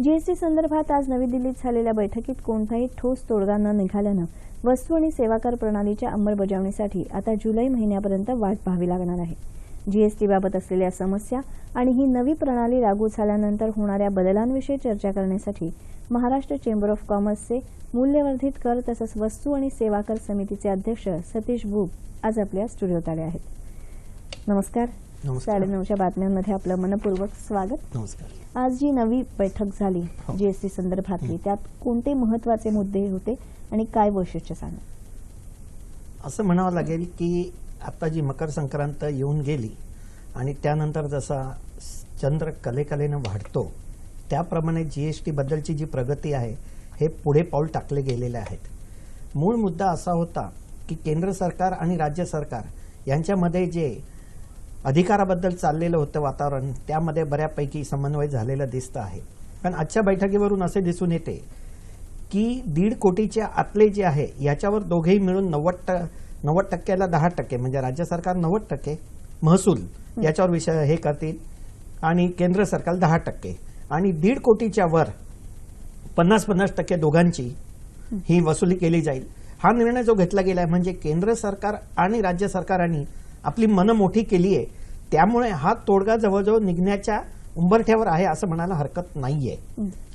GST संदर्भात आज नवी दिल्लीत झालेल्या बैठकीत कोणताही ठोस तोडगा न निघाल्यानं वस्तू आणि सेवा कर प्रणालीच्या अंमलबजावणीसाठी आता जुलै महिन्यापर्यंत वाट पाहावी लागणार आहे जीएसटीबाबत असलेल्या समस्या आणि ही नवी प्रणाली लागू झाल्यानंतर होणाऱ्या बदलांविषयी चर्चा करण्यासाठी महाराष्ट्र चेंबर ऑफ कॉमर्सचे मूल्यवर्धित कर तसंच वस्तू आणि सेवा कर समितीचे अध्यक्ष सतीश भूप आज आपल्या स्टुडिओत आले आहेत नमस्कार नमस्कार. साडेनऊच्या बातम्यांमध्ये आपलं मनपूर्वक स्वागत. नमस्कार. आज जी नवी बैठक झाली हो. जीएसटी संदर्भातली त्यात कोणते महत्त्वाचे मुद्दे होते आणि काय वैशिष्ट्य सांगा? असं म्हणावं लागेल की आता जी मकर संक्रांत येऊन गेली आणि त्यानंतर जसा चंद्र कलेकलेनं वाढतो त्याप्रमाणे जी एस बद्दलची जी प्रगती आहे हे पुढे पाऊल टाकले गेलेले आहेत. मूळ मुद्दा असा होता की केंद्र सरकार आणि राज्य सरकार यांच्यामध्ये जे अधिकाराबद्दल चाललेलं होतं वातावरण. त्यामध्ये बऱ्यापैकी समन्वय झालेलं दिसतं आहे. पण आजच्या बैठकीवरून असे दिसून येते की दीड कोटीच्या आतले जे आहे याच्यावर दोघेही मिळून नव्वद ट नव्वद टक्क्याला दहा टक्के म्हणजे राज्य सरकार नव्वद टक्के महसूल याच्यावर विषय हे करतील आणि केंद्र सरकार दहा टक्के. आणि दीड कोटीच्या वर पन्नास पन्नास टक्के दोघांची ही वसुली केली जाईल. हा निर्णय जो घेतला गेला आहे म्हणजे केंद्र सरकार आणि राज्य सरकारांनी आपली मनं मोठी केली आहे त्यामुळे हा तोडगा जवळजवळ निघण्याच्या उंबरठ्यावर आहे असं म्हणायला हरकत नाहीये.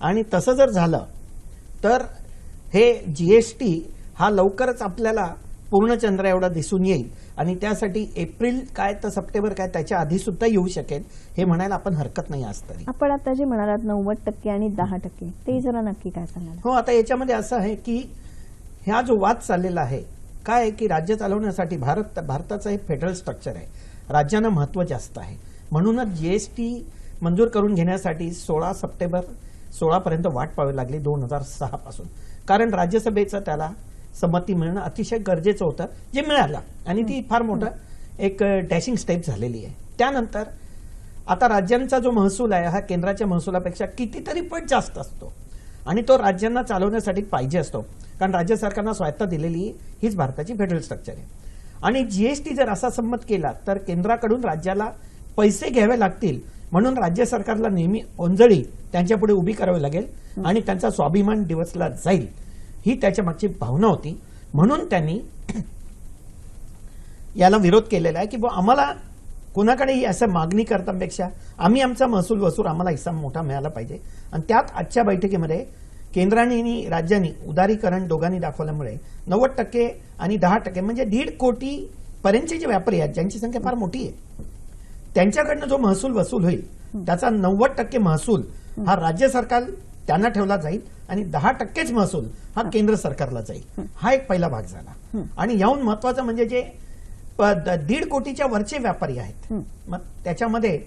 आणि तसं जर झालं तर हे जीएसटी हा लवकरच आपल्याला पूर्णचंद्र एवढा दिसून येईल. आणि त्यासाठी एप्रिल काय तर सप्टेंबर काय त्याच्या आधी सुद्धा येऊ शकेल हे म्हणायला आपण हरकत नाही आज तरी. आपण आता जे म्हणालात नव्वद टक्के आणि दहा टक्के ते जरा नक्की काय सांगाल? हो आता याच्यामध्ये असं आहे की ह्या जो वाद चाललेला आहे काय आहे की राज्य चालवण्यासाठी भारत भारताचं हे फेडरल स्ट्रक्चर आहे. राज्यांना महत्त्व जास्त आहे. म्हणूनच जीएसटी मंजूर करून घेण्यासाठी सोळा सप्टेंबर सोळापर्यंत वाट पाहावी लागली दोन हजार सहापासून कारण राज्यसभेचं त्याला संमती मिळणं अतिशय गरजेचं होतं जे मिळालं. आणि ती फार मोठं एक डॅशिंग स्टेप झालेली आहे. त्यानंतर आता राज्यांचा जो महसूल आहे हा केंद्राच्या महसुलापेक्षा कितीतरी पट जास्त असतो. आणि तो राज्यांना चालवण्यासाठी पाहिजे असतो. कारण राज्य सरकारना स्वायत्ता दिलेली हीच भारताची फेडरल स्ट्रक्चर आहे. आणि जीएसटी जर असा संमत केला तर केंद्राकडून राज्याला पैसे घ्यावे लागतील. म्हणून राज्य सरकारला नेहमी ओंजळी त्यांच्यापुढे उभी करावी लागेल आणि त्यांचा स्वाभिमान दिवसला जाईल. ही त्याच्या मागची भावना होती. म्हणून त्यांनी याला विरोध केलेला आहे की बुवा आम्हाला कोणाकडेही असं मागणी करतापेक्षा आम्ही आमचा महसूल वसूल आम्हाला हिस्सा मोठा मिळाला पाहिजे. आणि त्यात आजच्या बैठकीमध्ये केंद्राने आणि राज्यांनी उदारीकरण दोघांनी दाखवल्यामुळे नव्वद टक्के आणि दहा टक्के म्हणजे दीड कोटी पर्यंतचे जे व्यापारी आहेत ज्यांची संख्या फार मोठी आहे त्यांच्याकडनं जो महसूल वसूल होईल त्याचा नव्वद टक्के महसूल हा राज्य सरकार त्यांना ठेवला जाईल आणि दहा टक्केच महसूल हा केंद्र सरकारला जाईल. हा एक पहिला भाग झाला. आणि याहून महत्वाचं म्हणजे जे दीड कोटीच्या वरचे व्यापारी आहेत. मग त्याच्यामध्ये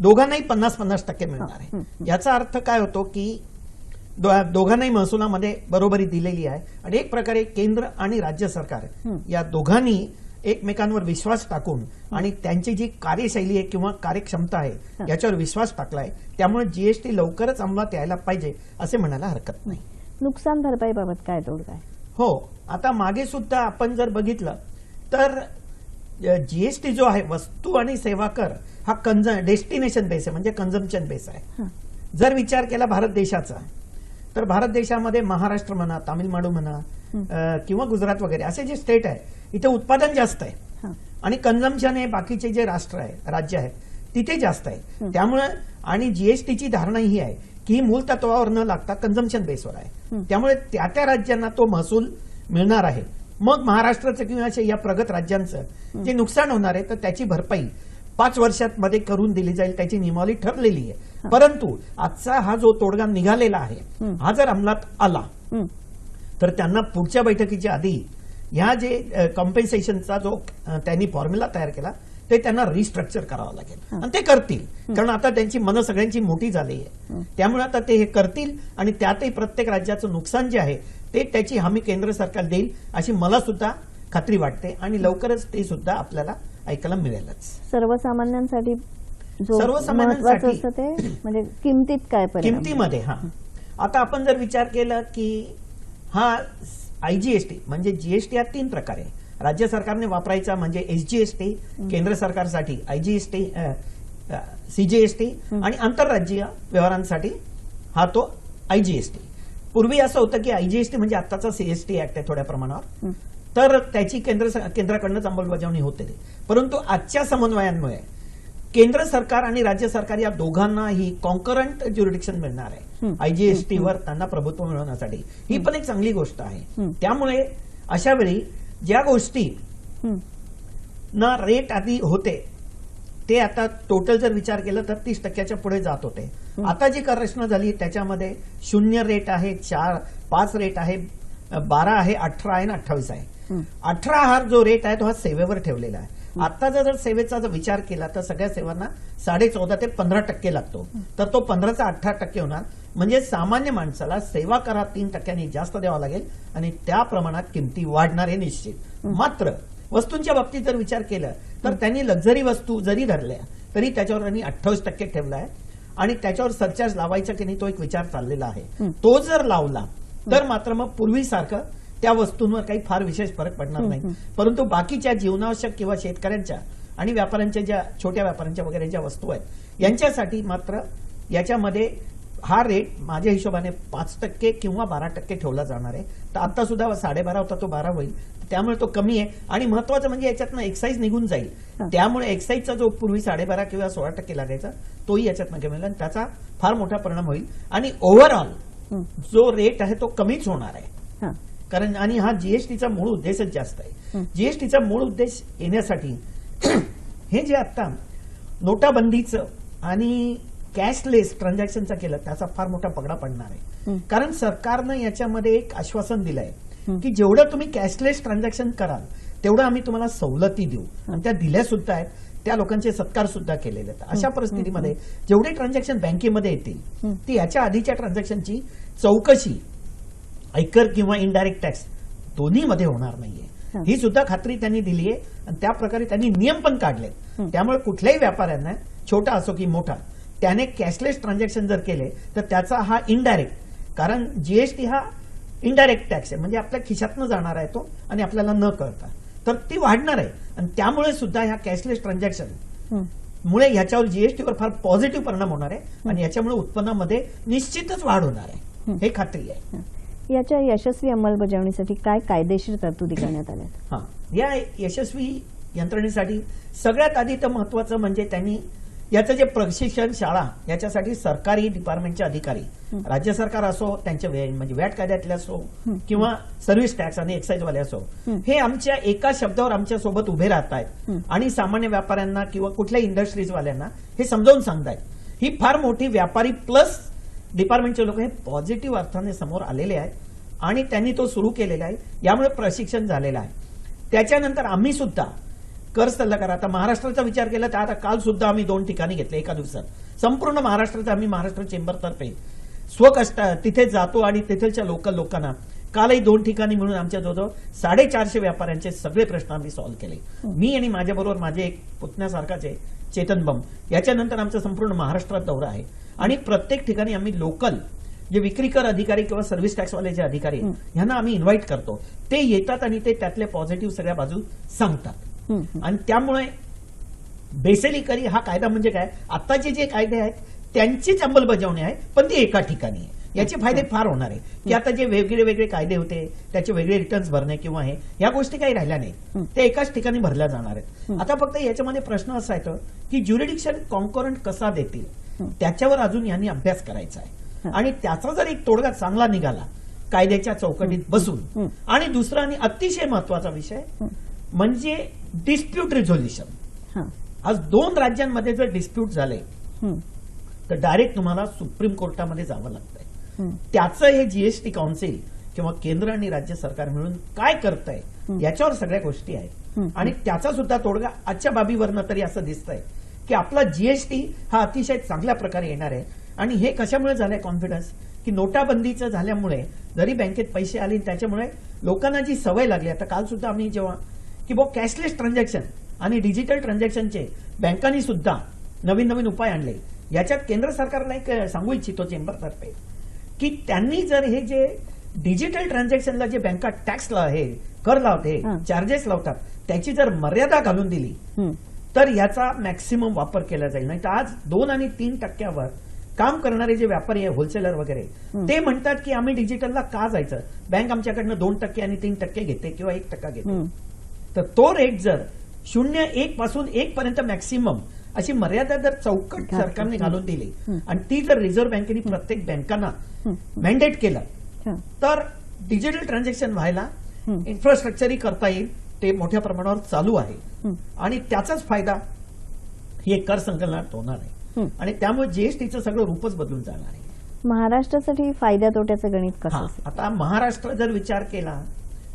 दोघांनाही पन्नास पन्नास टक्के मिळणार आहे. याचा अर्थ काय होतो की दोघांनाही महसुलामध्ये बरोबरी दिलेली आहे. आणि एक प्रकारे केंद्र आणि राज्य सरकार या दोघांनी एकमेकांवर विश्वास टाकून आणि त्यांची जी कार्यशैली आहे किंवा कार्यक्षमता आहे याच्यावर विश्वास टाकलाय त्यामुळे जीएसटी लवकरच अंमलात यायला पाहिजे असे म्हणायला हरकत नाही. नुकसान भरपाईबाबत काय तोडगा हो आता मागे सुद्धा आपण जर बघितलं तर जीएसटी जो आहे वस्तू आणि सेवा कर हा कंज डेस्टिनेशन बेस आहे म्हणजे कन्झम्पशन बेस आहे. जर विचार केला भारत देशाचा तर भारत देशामध्ये महाराष्ट्र म्हणा तामिळनाडू म्हणा किंवा गुजरात वगैरे असे जे स्टेट आहे इथे उत्पादन जास्त आहे. आणि कन्झम्पशन हे बाकीचे जे राष्ट्र आहे राज्य आहेत तिथे जास्त आहे. त्यामुळे आणि जीएसटीची धारणा ही आहे की ही मूल तत्वावर न लागता कन्झम्पशन बेसवर आहे. त्यामुळे त्या त्या राज्यांना तो महसूल मिळणार आहे. मग महाराष्ट्राचं किंवा अशा या प्रगत राज्यांचं जे नुकसान होणार आहे तर त्याची भरपाई पाच वर्षात मध्ये करून दिली जाईल त्याची नियमावली ठरलेली आहे. परंतु आजचा हा जो तोडगा निघालेला आहे हा. जर अंमलात आला. तर त्यांना पुढच्या बैठकीच्या आधी ह्या जे कॉम्पेन्सेशनचा जो त्यांनी फॉर्म्युला तयार केला ते त्यांना रिस्ट्रक्चर करावं लागेल. आणि ते करतील. कारण आता त्यांची मनं सगळ्यांची मोठी झाली आहे. त्यामुळे आता ते हे करतील आणि त्यातही प्रत्येक राज्याचं नुकसान जे आहे ते त्याची हमी केंद्र सरकार देईल अशी मला सुद्धा खात्री वाटते आणि लवकरच ते सुद्धा आपल्याला ऐकायला मिळेलच. सर्वसामान्यांसाठी सर्वसामान्यांसाठी- म्हणजे किमतीत काय किमतीमध्ये हा. आता आपण जर विचार केला की हा आयजीएसटी म्हणजे जीएसटी हा तीन प्रकारे आहे. राज्य सरकारने वापरायचा म्हणजे एसजीएसटी केंद्र सरकारसाठी आयजीएसटी सीजीएसटी आणि आंतरराज्यीय व्यवहारांसाठी हा तो आयजीएसटी पूर्वी असं होतं की आयजीएसटी म्हणजे आत्ताचा सीएसटी ऍक्ट आहे थोड्या प्रमाणावर. तर त्याची केंद्र केंद्राकडनंच अंमलबजावणी होते परंतु आजच्या समन्वयांमुळे केंद्र सरकार आणि राज्य सरकार या दोघांनाही कॉन्करंट ज्युरिडिक्शन मिळणार आहे. हं. आयजीएसटी वर त्यांना प्रभुत्व मिळवण्यासाठी. ही पण एक चांगली गोष्ट आहे. त्यामुळे अशा वेळी ज्या गोष्टी. ना रेट आधी होते ते आता टोटल जर विचार केला तर तीस टक्क्याच्या पुढे जात होते. आता जी रचना झाली त्याच्यामध्ये शून्य रेट आहे चार पाच रेट आहे बारा आहे अठरा आहे आणि अठ्ठावीस आहे. अठरा हा जो रेट आहे तो हा सेवेवर ठेवलेला आहे. आताचा जर सेवेचा जर विचार केला तर सगळ्या सेवांना साडे चौदा ते पंधरा टक्के लागतो. तर तो पंधराचा अठरा टक्के होणार. म्हणजे सामान्य माणसाला सेवा करा तीन टक्क्यांनी जास्त द्यावा लागेल आणि त्या प्रमाणात किमती वाढणार हे निश्चित. मात्र वस्तूंच्या बाबतीत जर विचार केला तर त्यांनी लक्झरी वस्तू जरी धरल्या तरी त्याच्यावर त्यांनी अठ्ठावीस टक्के ठेवला आहे. आणि त्याच्यावर सरचार्ज लावायचा की नाही तो एक विचार चाललेला आहे. तो जर लावला तर मात्र मग पूर्वीसारखं त्या वस्तूंवर काही फार विशेष फरक पडणार नाही. परंतु बाकीच्या जीवनावश्यक किंवा शेतकऱ्यांच्या आणि व्यापाऱ्यांच्या ज्या छोट्या व्यापाऱ्यांच्या वगैरे ज्या वस्तू आहेत यांच्यासाठी मात्र याच्यामध्ये हा रेट माझ्या हिशोबाने पाच टक्के किंवा बारा टक्के ठेवला जाणार आहे तर आता सुद्धा साडेबारा होता तो बारा होईल त्यामुळे तो कमी आहे आणि महत्वाचं म्हणजे याच्यातनं एक्साईज निघून जाईल. त्यामुळे एक्साईजचा जो पूर्वी साडेबारा किंवा सोळा टक्के लागायचा तोही याच्यातनं कमी होईल आणि त्याचा फार मोठा परिणाम होईल आणि ओव्हरऑल. जो रेट आहे तो कमीच होणार आहे. कारण आणि हा जीएसटीचा मूळ उद्देशच जास्त आहे. जीएसटीचा मूळ उद्देश येण्यासाठी हे जे आता नोटाबंदीचं आणि कॅशलेस ट्रान्झॅक्शनचं केलं त्याचा फार मोठा पगडा पडणार आहे. कारण सरकारनं याच्यामध्ये एक आश्वासन दिलंय. की जेवढं तुम्ही कॅशलेस ट्रान्झॅक्शन कराल तेवढं आम्ही तुम्हाला सवलती देऊ आणि त्या दिल्या सुद्धा आहेत त्या लोकांचे सत्कार सुद्धा केलेले आहेत अशा परिस्थितीमध्ये जेवढे ट्रान्झॅक्शन बँकेमध्ये येतील. ती याच्या आधीच्या ट्रान्झॅक्शनची चौकशी आयकर किंवा इनडायरेक्ट टॅक्स दोन्हीमध्ये होणार नाहीये हं. सुद्धा खात्री त्यांनी दिली आहे आणि त्या प्रकारे त्यांनी नियम पण काढले. त्यामुळे कुठल्याही व्यापाऱ्यांना छोटा असो की मोठा त्याने कॅशलेस ट्रान्झॅक्शन जर केले तर त्याचा हा इनडायरेक्ट कारण जीएसटी हा इनडायरेक्ट टॅक्स आहे. म्हणजे आपल्या खिशातनं जाणार आहे तो आणि आपल्याला न कळता. तर ती वाढणार आहे. आणि त्यामुळे सुद्धा ह्या कॅशलेस ट्रान्झॅक्शन. मुळे ह्याच्यावर जीएसटीवर फार पॉझिटिव्ह परिणाम होणार आहे आणि याच्यामुळे उत्पन्नामध्ये निश्चितच वाढ होणार आहे. हं. खात्री आहे. याच्या यशस्वी अंमलबजावणीसाठी काय कायदेशीर तरतुदी करण्यात आल्या? हा. या यशस्वी यंत्रणेसाठी सगळ्यात आधी तर महत्वाचं म्हणजे त्यांनी याचं जे प्रशिक्षण शाळा याच्यासाठी सरकारी डिपार्टमेंटचे अधिकारी. राज्य सरकार असो त्यांचे वे- म्हणजे वॅट कायद्यातले असो. किंवा सर्व्हिस टॅक्स आणि एक्साईज वाले असो हं. आमच्या एका शब्दावर आमच्यासोबत उभे राहत आहेत. आणि सामान्य व्यापाऱ्यांना किंवा कुठल्या इंडस्ट्रीज वाल्यांना हे समजावून सांगतायत ही फार मोठी व्यापारी प्लस डिपार्टमेंटचे लोक हे पॉझिटिव्ह अर्थाने समोर आलेले आहेत आणि त्यांनी तो सुरू केलेला आहे यामुळे प्रशिक्षण झालेलं आहे त्याच्यानंतर आम्ही सुद्धा कर. सल्लागार आता महाराष्ट्राचा विचार केला तर आता काल सुद्धा आम्ही दोन ठिकाणी घेतले एका दिवसात. संपूर्ण महाराष्ट्राचा आम्ही महाराष्ट्र चेंबरतर्फे स्वकष्ट तिथे जातो आणि तिथलच्या लोकल लोकांना कालही दोन ठिकाणी मिळून आमच्या जवळजवळ साडेचारशे व्यापाऱ्यांचे सगळे प्रश्न आम्ही सॉल्व्ह केले. मी आणि माझ्याबरोबर माझे एक पुतण्यासारखाचे चेतन बम. याच्यानंतर आमचा संपूर्ण महाराष्ट्रात दौरा आहे. आणि प्रत्येक ठिकाणी आम्ही लोकल जे विक्री कर अधिकारी किंवा सर्व्हिस टॅक्सवाले जे अधिकारी ह्यांना आम्ही इन्व्हाइट करतो. ते येतात आणि ते त्यातले पॉझिटिव्ह सगळ्या बाजू सांगतात. आणि त्यामुळे बेसिकली हा कायदा म्हणजे काय आताचे जे कायदे आहेत त्यांचीच अंमलबजावणी आहे पण ती एका ठिकाणी आहे याचे फायदे फार होणार आहे की आता जे वेगळे वेगळे कायदे होते त्याचे वेगळे रिटर्न्स भरणे किंवा हे या गोष्टी काही राहिल्या. नाही ते एकाच ठिकाणी भरल्या जाणार आहेत. आता फक्त याच्यामध्ये प्रश्न असा येतो की ज्युरिडिक्शन कॉन्करंट कसा देतील. त्याच्यावर अजून यांनी अभ्यास करायचा आहे. आणि त्याचा जर एक तोडगा चांगला निघाला कायद्याच्या चौकटीत बसून. आणि दुसरा आणि अतिशय महत्त्वाचा विषय. म्हणजे डिस्प्यूट रिझोल्युशन हां. आज दोन राज्यांमध्ये जर डिस्प्यूट झाले. तर डायरेक्ट तुम्हाला सुप्रीम कोर्टामध्ये जावं लागतंय हं. त्याचं हे जीएसटी काउन्सिल किंवा केंद्र आणि राज्य सरकार मिळून काय करतंय हं. याच्यावर सगळ्या गोष्टी आहेत. आणि त्याचा सुद्धा तोडगा आजच्या बाबीवरनं तरी असं दिसतंय की आपला जीएसटी हा अतिशय चांगल्या प्रकारे येणार आहे आणि हे कशामुळे झालंय कॉन्फिडन्स की नोटाबंदीचं झाल्यामुळे जरी बँकेत पैसे आले त्याच्यामुळे लोकांना जी सवय लागली आता काल सुद्धा आम्ही जेव्हा की बुवा कॅशलेस ट्रान्झॅक्शन आणि डिजिटल ट्रान्झॅक्शनचे बँकांनी सुद्धा नवीन नवीन उपाय आणले याच्यात केंद्र सरकारला एक सांगू इच्छितो चेंबरतर्फे की त्यांनी जर हे जे डिजिटल ट्रान्झॅक्शनला जे बँका टॅक्स हे कर लावते. चार्जेस लावतात त्याची जर मर्यादा घालून दिली. तर याचा मॅक्सिमम वापर केला जाईल नाही तर आज दोन आणि तीन टक्क्यावर काम करणारे जे व्यापारी आहे होलसेलर वगैरे ते म्हणतात की आम्ही डिजिटलला का जायचं बँक आमच्याकडनं दोन टक्के आणि तीन टक्के घेते किंवा एक टक्का घेते. तर तो रेट जर शून्य एक पासून एक पर्यंत मॅक्सिमम अशी मर्यादा जर चौकट. सरकारने घालून दिली. आणि ती जर रिझर्व्ह बँकेने प्रत्येक बँकांना. मॅन्डेट केलं. तर डिजिटल ट्रान्झॅक्शन व्हायला. इन्फ्रास्ट्रक्चरही करता येईल ते मोठ्या प्रमाणावर चालू आहे. आणि त्याचाच फायदा हे कर संकलनात होणार आहे. आणि त्यामुळे जीएसटीचं सगळं रूपच बदलून जाणार आहे महाराष्ट्रासाठी फायद्या तोट्याचं गणित कसं आता महाराष्ट्र जर विचार केला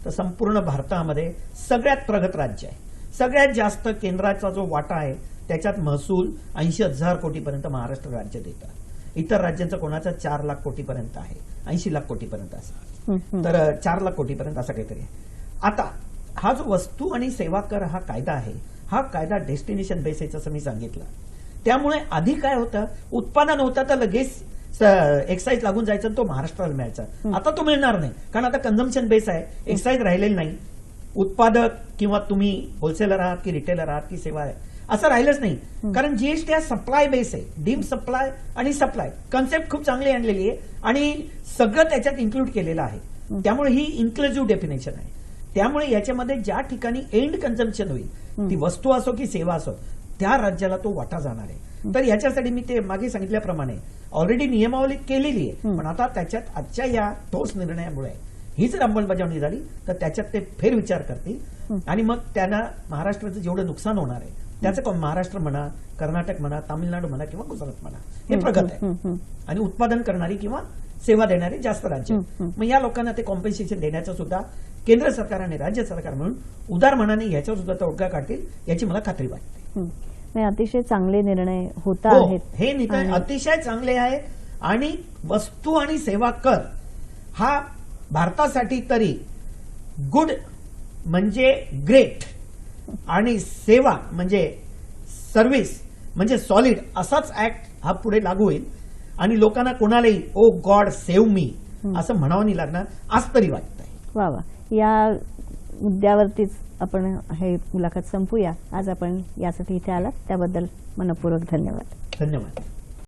तर संपूर्ण भारतामध्ये सगळ्यात प्रगत राज्य आहे. सगळ्यात जास्त केंद्राचा जो वाटा आहे त्याच्यात महसूल ऐंशी हजार कोटीपर्यंत महाराष्ट्र राज्य देतं. इतर राज्यांचं कोणाचा? चार लाख कोटीपर्यंत आहे. ऐंशी लाख कोटीपर्यंत असं. तर चार लाख कोटीपर्यंत असं काहीतरी आहे. आता हा जो वस्तू आणि सेवा कर हा कायदा आहे हा कायदा डेस्टिनेशन बेस आहे जसं मी सांगितलं. त्यामुळे आधी काय होतं? उत्पादन होतं तर लगेच एक्साईज लागून जायचं आणि तो महाराष्ट्राला मिळायचा. आता तो मिळणार नाही. कारण आता कन्झम्पशन बेस आहे. एक्साईज राहिलेलं नाही. उत्पादक किंवा तुम्ही होलसेलर आहात की रिटेलर आहात की सेवा आहे असं राहिलंच नाही. कारण जीएसटी हा सप्लाय बेस आहे. डीम सप्लाय आणि सप्लाय कन्सेप्ट खूप चांगली आणलेली आहे आणि सगळं त्याच्यात इन्क्लूड केलेलं आहे. त्यामुळे ही इन्क्लुझिव्ह डेफिनेशन आहे. त्यामुळे याच्यामध्ये ज्या ठिकाणी एंड कन्झम्पशन होईल ती वस्तू असो की सेवा असो त्या राज्याला तो वाटा जाणार आहे. तर याच्यासाठी मी ते मागे सांगितल्याप्रमाणे ऑलरेडी नियमावली केलेली आहे. पण आता त्याच्यात आजच्या या ठोस निर्णयामुळे ही जर अंमलबजावणी झाली तर त्याच्यात ते फेरविचार करतील. आणि मग त्यांना महाराष्ट्राचं जेवढं नुकसान होणार आहे त्याचं महाराष्ट्र म्हणा कर्नाटक म्हणा तामिळनाडू म्हणा किंवा गुजरात म्हणा हे प्रगत आहे. आणि उत्पादन करणारी किंवा सेवा देणारी जास्त राज्य. मग या लोकांना ते कॉम्पेन्सेशन देण्याचं सुद्धा केंद्र सरकार आणि राज्य सरकार म्हणून उदार मनाने ह्याच्यावर सुद्धा तोडगा काढतील याची मला खात्री वाटते. नाही, अतिशय चांगले निर्णय होत हो, आहेत. हे निकाल अतिशय चांगले आहे आणि वस्तू आणि सेवा कर हा भारतासाठी तरी गुड म्हणजे ग्रेट आणि सेवा म्हणजे सर्व्हिस म्हणजे सॉलिड असाच ऍक्ट हा पुढे लागू होईल. आणि लोकांना कोणालाही ओ गॉड सेव्ह मी असं म्हणावं नाही लागणार. आज तरी वाटतंय. वा वा. या मुद्द्यावरतीच आपण हे मुलाखत संपूया. आज आपण यासाठी इथे आलात. त्याबद्दल मनपूर्वक धन्यवाद. धन्यवाद.